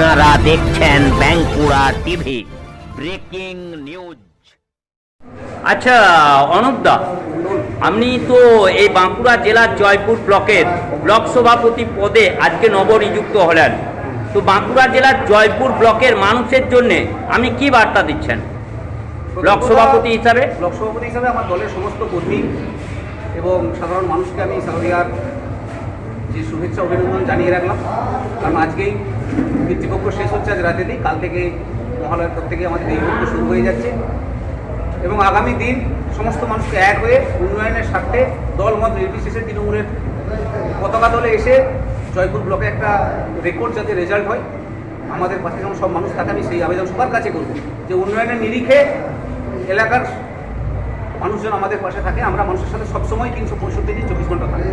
আপনারা দেখছেন Bankura TV breaking news. আচ্ছা অনুপদা আপনি তো এই বাঁকুড়া জেলার জয়পুর ব্লকের ব্লক সভাপতি পদে আজকে নবনিযুক্ত হলেন। তো বাঁকুড়া জেলার জয়পুর ব্লকের মানুষের জন্য আপনি কি বার্তা দিচ্ছেন? ব্লক সভাপতি হিসাবে? ব্লক সভাপতি হিসাবে আমার দলের সমস্ত কর্মী এবং সাধারণ মানুষকে আমি সাউদিয়ার যে শুভেচ্ছা অভিনন্দন জানিয়ে রাখলাম। কারণ আজকেই কৃতৃপক্ষ শেষ হচ্ছে আজ রাতে দিন কাল থেকে মহালয়ের পর থেকে আমাদের এই পক্ষ শুরু হয়ে যাচ্ছে। এবং আগামী দিন সমস্ত মানুষকে এক হয়ে উন্নয়নের স্বার্থে দল মত নির্বিশেষে তৃণমূলের পতাকা দলে এসে জয়পুর ব্লকে একটা রেকর্ড যাতে রেজাল্ট হয়, আমাদের পাশে যেমন সব মানুষ থাকে আমি সেই আবেদন সবার কাছে করব যে উন্নয়নের নিরিখে এলাকার মানুষজন আমাদের পাশে থাকে। আমরা মানুষের সাথে সবসময় তিনশো পঁয়ষট্টি দিন চব্বিশ ঘণ্টা থাকি।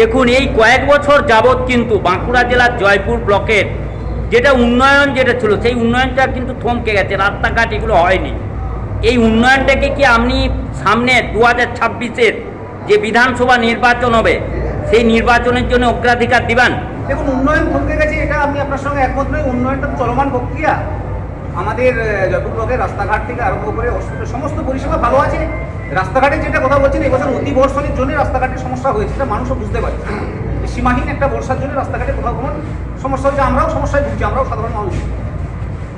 দেখুন, এই কয়েক বছর যাবৎ কিন্তু বাঁকুড়া জেলার জয়পুর ব্লকের যেটা উন্নয়ন যেটা ছিল, সেই উন্নয়নটা কিন্তু থমকে গেছে, রাস্তাঘাট এগুলো হয়নি। এই উন্নয়নটাকে কি আপনি সামনে দু হাজার ছাব্বিশের যে বিধানসভা নির্বাচন হবে, সেই নির্বাচনের জন্য অগ্রাধিকার দিবেন? দেখুন, উন্নয়ন থমকে গেছে, এটা আমি আপনার সঙ্গে একমত নই, উন্নয়নটা চলমান প্রক্রিয়া। আমাদের জয়পুর ব্লকের রাস্তাঘাট থেকে আরম্ভ করে সমস্ত পরিষেবা ভালো আছে। রাস্তাঘাটের যেটা কথা বলছেন, এই বছর অতি বর্ষণের জন্য রাস্তাঘাটের সমস্যা হয়েছে, সেটা মানুষও বুঝতে পারছে। সীমাহীন একটা বর্ষার জন্য রাস্তাঘাটে কোথাও কোনো সমস্যা হচ্ছে, আমরাও সমস্যায় ভুগছি, আমরাও সাধারণ মানুষ।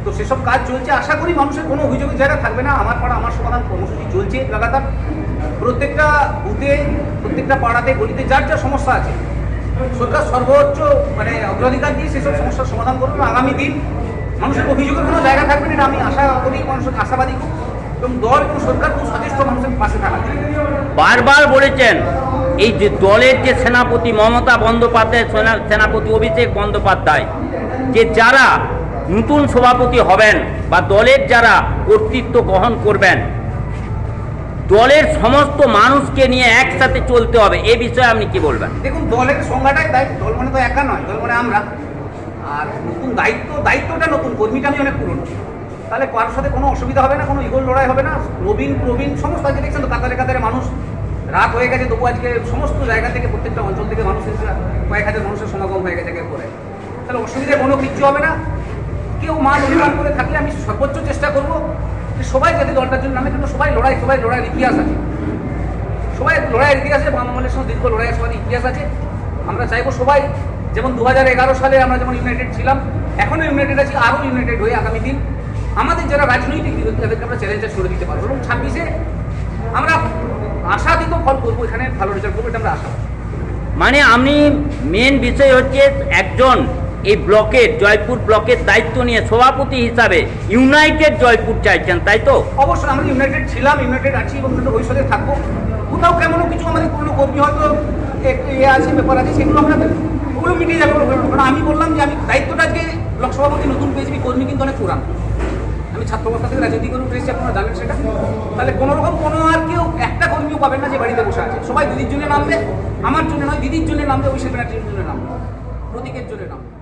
তো সেসব কাজ চলছে, আশা করি মানুষের কোনো অভিযোগের জায়গা থাকবে না, আমার পাড়া, আমার সমাধান কর্মসূচি চলছে লাগাতার। প্রত্যেকটা বুথে, প্রত্যেকটা পাড়াতে, গলিতে যার যা সমস্যা আছে, সরকার সর্বোচ্চ মানে অগ্রাধিকার দিয়ে সেসব সমস্যার সমাধান করবে আগামী দিন মানুষের অভিযোগের কোনো জায়গা থাকবে না আমি আশা করি, মানুষের আশাবাদী খুব। এবং দল এবং সরকার খুব সচেষ্ট মানুষের পাশে থাকা বারবার বলেছেন এই যে দলের যে সেনাপতি মমতা বন্দ্যোপাধ্যায় সেনাপতি অভিষেক বন্দ্যোপাধ্যায় যে যারা নতুন সভাপতি হবেন বা দলের যারা কর্তৃত্ব গ্রহণ করবেন দলের সমস্ত মানুষকে নিয়ে একসাথে চলতে হবে এ বিষয়ে আপনি কি বলবেন? দেখুন দলের সংজ্ঞাটাই তাই দল মানে তো একা নয় দল মানে আমরা। আর নতুন দায়িত্ব দায়িত্বটা নতুন কর্মীটা আমি অনেক পুরনো। তাহলে কারোর সাথে কোনো অসুবিধা হবে না, কোনো ইগোল লড়াই হবে না? নবীন প্রবীণ সমস্ত আজকে দেখছেন তো, কাতারে কাতারে মানুষ রাত হয়ে গেছে তবু আজকে সমস্ত জায়গা থেকে, প্রত্যেকটা অঞ্চল থেকে মানুষ এসে কয়েক হাজার মানুষের সমাগম হয়ে গেছে একের করে তাহলে অসুবিধা কোনো কিচ্ছু হবে না। কেউ মান অভিমান করে থাকলে আমি সর্বোচ্চ চেষ্টা করব যে সবাই যাতে দলটার জন্য নামে কিন্তু সবাই লড়াই, সবাই লড়াইয়ের ইতিহাস আছে। সবাই লড়াইয়ের ইতিহাসে বাংলাদেশের সঙ্গে দীর্ঘ লড়াইয়ের সবার ইতিহাস আছে। আমরা চাইব সবাই যেমন দু হাজার এগারো সালে আমরা যেমন ইউনাইটেড ছিলাম এখনও ইউনাইটেড আছি আরও ইউনাইটেড হয়ে আগামী দিন। আমাদের যারা রাজনৈতিক বিরোধী তাদেরকে আমরা চ্যালেঞ্জটা সরে দিতে পারব। এবং ছাব্বিশে আমরা আশাদিত ফল করব এখানে ভালো রেজাল্ট করব এটা আমরা আশা মানে আমি মেন বিষয় হচ্ছে একজন এই ব্লকের জয়পুর ব্লকের দায়িত্ব নিয়ে সভাপতি হিসাবে ইউনাইটেড জয়পুর চাইছেন তাই তো? অবশ্যই আমরা ইউনাইটেড ছিলাম ইউনাইটেড আছি এবং ভবিষ্যতে থাকব। কোথাও কেমন কিছু আমাদের কোনো কর্মী হয়তো ইয়ে আছে ব্যাপার আছে সেগুলো আমরা ওগুলো মিটিয়ে যাব। কারণ আমি বললাম যে আমি দায়িত্বটা যে ব্লক সভাপতি নতুন পেয়েছি কর্মী কিন্তু অনেক পুরান। আমি ছাত্র অবস্থা থেকে রাজনীতি করুন এসেছি আপনারা জানেন সেটা। তাহলে কোনো রকম কোনো আর কেউ একটা কর্মীও পাবেন না যে বাড়িতে বসে আছে। সবাই দিদির জন্য নামবে, আমার জন্য নয়, দিদির জন্য নামবে ওই সেমিনারটির জন্য নামবে। প্রতীকের জন্য নামবে।